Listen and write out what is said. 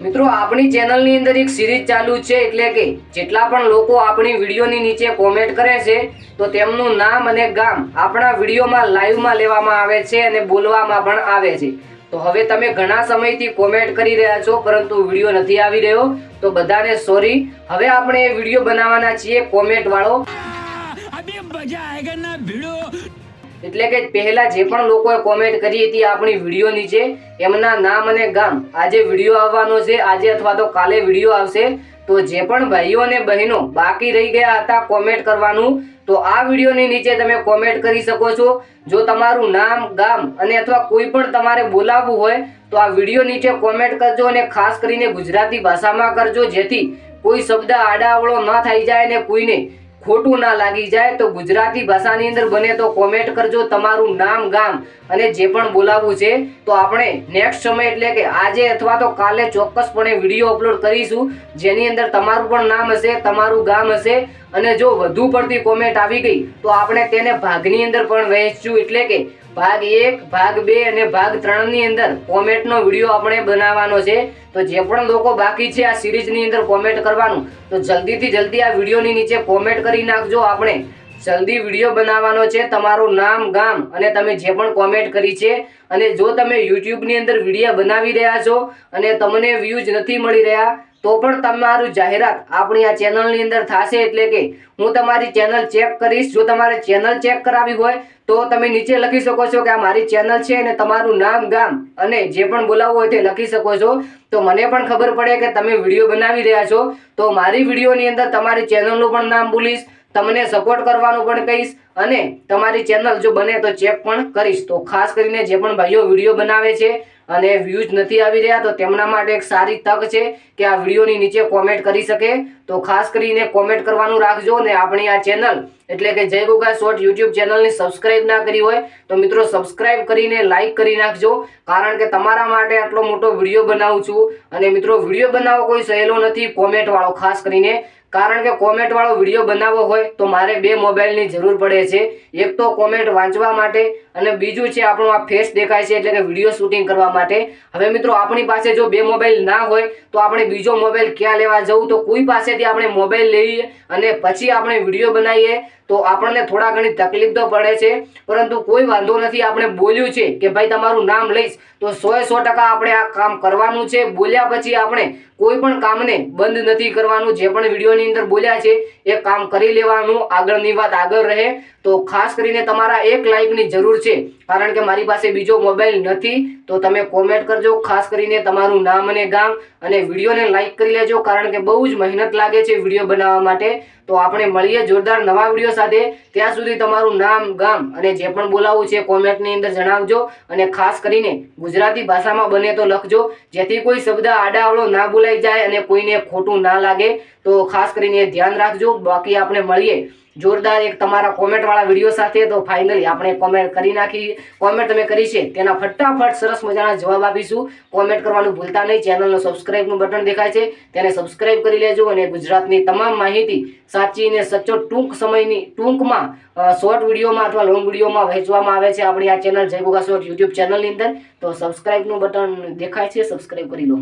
મિત્રો, આપણી ચેનલની અંદર એક સિરીઝ ચાલુ છે એટલે કે જેટલા પણ લોકો આપણી વિડીયોની નીચે કોમેન્ટ કરે છે, તો તેમનું નામ અને ગામ આપણા વિડીયોમાં લાઈવમાં લેવામાં આવે છે અને બોલવામાં પણ આવે છે. તો હવે તમે ઘણા સમયથી કોમેન્ટ કરી રહ્યા છો, પરંતુ વીડિયો નથી આવી રહ્યો. તો બધાને સોરી હવે આપણે એ વીડિયો બનાવવાના છીએ કોમેન્ટ વાળો. મજા આયેગા ના, ભીડો. એટલે કે પહેલા જે પણ લોકોએ કોમેન્ટ કરી હતી આપણી વીડિયો નીચે, એમના નામ અને ગામ. આજે વીડિયો આવવાનો છે, આજે અથવા તો કાલે વીડિયો આવશે. તો જે પણ ભાઈઓ અને બહેનો બાકી રહી ગયા હતા કોમેન્ટ કરવાનું, તો આ વિડીયોની નીચે તમે કોમેન્ટ કરી શકો છો. જો તમારું નામ, ગામ અને અથવા કોઈ પણ તમારે બોલાવવું હોય, તો આ વીડિયો નીચે કોમેન્ટ કરજો અને ખાસ કરીને ગુજરાતી ભાષામાં કરજો, જેથી કોઈ શબ્દ આડાવળો ન થઈ જાય અને કોઈને ખોટું ના લાગી જાય તો ગુજરાતી ભાષાની અંદર બને તો કોમેન્ટ કરજો તમારું નામ ગામ અને જે પણ બોલાવવું છે તો આપણે નેક્સ્ટ સમય એટલે કે આજે અથવા તો કાલે ચોક્કસપણે વીડિયો અપલોડ કરીશું. જેની અંદર તમારું પણ નામ હશે, તમારું ગામ હશે અને જો વધુ પડતી કોમેન્ટ આવી ગઈ તો આપણે તેને ભાગની અંદર પણ વહેંચશું. એટલે કે ભાગ એક, ભાગ બે અને ભાગ ત્રણની અંદર કોમેન્ટનો વીડિયો આપણે બનાવવાનો છે. તો જે પણ લોકો બાકી છે આ સિરીઝની અંદર કોમેન્ટ કરવાનું, તો જલ્દીથી જલ્દી આ વિડીયોની નીચે કોમેન્ટ કરી નાખજો આપણે. જલ્દી વીડિયો બનાવવાનો છે, તમારું નામ, ગામ અને તમે જે પણ કોમેન્ટ કરી છે. અને જો તમે યુટ્યુબની અંદર વીડિયો બનાવી રહ્યા છો અને તમને વ્યૂઝ નથી મળી રહ્યા તો પણ તમારું જાહેરાત આપણી આ ચેનલની અંદર થશે એટલે કે હું તમારી ચેનલ ચેક કરીશ. જો તમારે ચેનલ ચેક કરાવી હોય તો તમે નીચે લખી શકો છો કે આ મારી ચેનલ છે અને તમારું નામ, ગામ અને જે પણ બોલાવવું હોય તે લખી શકો છો. તો મને પણ ખબર પડે કે તમે વીડિયો બનાવી રહ્યા છો. તો મારી વિડીયોની અંદર તમારી ચેનલનું પણ નામ બોલીશ. તમને સપોર્ટ કરવાનું પણ કહીશ. અને તમારી ચેનલ જો બને તો ચેક પણ કરીશ. તો ખાસ કરીને જે પણ ભાઈઓ વીડિયો બનાવે છે અને વ્યૂઝ નથી આવી રહ્યા, તો તેમના માટે એક સારી તક છે કે આ વિડીયોની નીચે કોમેન્ટ કરી શકે. તો ખાસ કરીને કોમેન્ટ કરવાનું રાખજો અને આપણી આ ચેનલ. એટલે કે જય ગોગા શોર્ટ યુટ્યુબ ચેનલની સબસ્ક્રાઇબ ના કરી હોય, તો મિત્રો સબસ્ક્રાઇબ કરીને લાઇક કરી નાખજો. કારણ કે તમારા માટે આટલો મોટો વીડિયો બનાવું છું. અને મિત્રો વીડિયો બનાવવો કોઈ સહેલો નથી કોમેન્ટવાળો ખાસ કરીને કારણ કે કોમેન્ટ વાળો વીડિયો બનાવવો હોય તો મારે બે મોબાઈલની જરૂર પડે છે. એક તો કોમેન્ટ વાંચવા માટે અને બીજું છે, આપણું આ ફેસ દેખાય છે એટલે કે વીડિયો શૂટિંગ કરવા માટે. હવે મિત્રો, આપણી પાસે જો બે મોબાઈલ ના હોય, તો આપણે બીજો મોબાઈલ ક્યાં લેવા જવું? તો કોઈ પાસેથી આપણે મોબાઈલ લઈએ અને પછી આપણે વીડિયો બનાવીએ. તો આપણને થોડા ઘણી તકલીફ તો પડે છે, પરંતુ કોઈ વાંધો નથી, આપણે બોલ્યું છે કે ભાઈ, તમારું નામ લઈશ. તો સો સો ટકા આપણે આ કામ કરવાનું છે. બોલ્યા પછી આપણે કોઈ પણ કામને બંધ નથી કરવાનું. જે પણ વિડીયોની અંદર બોલ્યા છે, એ કામ કરી લેવાનું. આગળની વાત આગળ રહે. તો ખાસ કરીને તમારા એક લાઈકની જરૂર છે. કારણ કે મારી પાસે બીજો મોબાઈલ નથી, તો તમે કોમેન્ટ કરજો. ખાસ કરીને તમારું નામ અને ગામ અને વિડીયોને લાઈક કરી લેજો, કારણ કે બહુ જ મહેનત લાગે છે વીડિયો બનાવવા માટે. તો આપણે મળીએ જોરદાર નવા વીડિયો સાથે. ત્યાં સુધી તમારું નામ, ગામ અને જે પણ બોલાવવું છે કોમેન્ટની અંદર જણાવજો અને ખાસ કરીને ગુજરાતી ભાષામાં બને તો લખજો. જેથી કોઈ શબ્દ આડાઅવળો ના બોલાઈ જાય અને કોઈને ખોટું ના લાગે. તો ખાસ કરીને ધ્યાન રાખજો. બાકી આપણે મળીએ. જોરદાર એક તમારા કોમેન્ટ વાળા વીડિયો સાથે. તો ફાઇનલી આપણે કોમેન્ટ કરી નાખી. કોમેન્ટ તમે કરી છે તેના ફટાફટ સરસ મજાના જવાબ આપીશું. કોમેન્ટ કરવાનું ભૂલતા નહીં. ચેનલનો સબસ્ક્રાઇબનું બટન દેખાય છે. તેને સબસ્ક્રાઇબ કરી લેજો અને ગુજરાતની તમામ માહિતી સાચી અને સચોટ ટૂંક સમયની, ટૂંકમાં શોર્ટ વિડીયોમાં અથવા લોંગ વિડીયોમાં વહેંચવામાં આવે છે આપણી આ ચેનલ જય ગોગા શોર્ટ યુટ્યુબ ચેનલની અંદર. તો સબસ્ક્રાઇબનું બટન દેખાય છે. સબસ્ક્રાઇબ કરી લો.